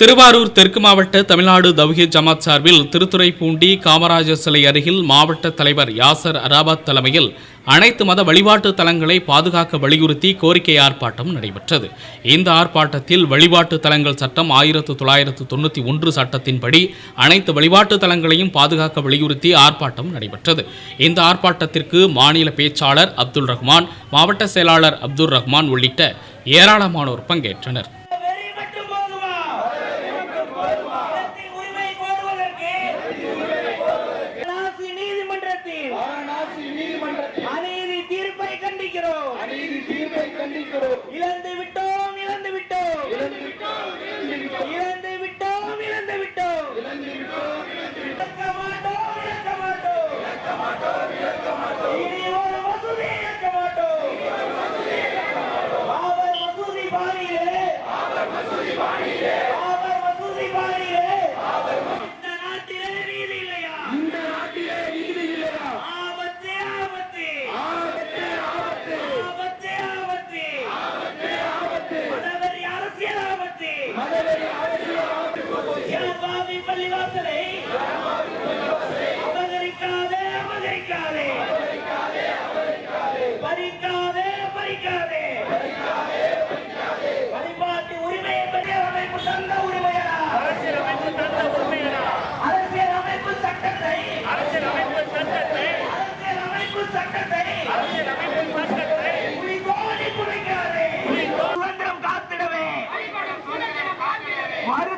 திருவாரூர் தெற்கு மாவட்ட தமிழ்நாடு தவ்ஹீத் ஜமாத் சார்பில் திருத்துறைப்பூண்டி காமராஜர் சிலை அருகில் மாவட்ட தலைவர் யாசர் அராபாத் தலைமையில் அனைத்து மத வழிபாட்டு தலங்களை பாதுகாக்க வலியுறுத்தி கோரிக்கை ஆர்ப்பாட்டம் நடைபெற்றது. இந்த ஆர்ப்பாட்டத்தில் வழிபாட்டு தலங்கள் சட்டம் ஆயிரத்து தொள்ளாயிரத்து தொண்ணூற்றி ஒன்று சட்டத்தின்படி அனைத்து வழிபாட்டு தலங்களையும் பாதுகாக்க வலியுறுத்தி ஆர்ப்பாட்டம் நடைபெற்றது. இந்த ஆர்ப்பாட்டத்திற்கு மாநில பேச்சாளர் அப்துல் ரஹ்மான் மாவட்ட செயலாளர் அப்துல் ரஹ்மான் உள்ளிட்ட ஏராளமானோர் பங்கேற்றனர். இழந்து விட்டோம் இழந்து விட்டோம். இழந்து விட்டோம் இழந்து விட்டோம். இழக்க மாட்டோம். இழக்க ஆபத்து மதவெறி பள்ளிவாசலை அபகரிக்காதே அபகரிக்காதே பறிக்காதே பறிக்காதே भारत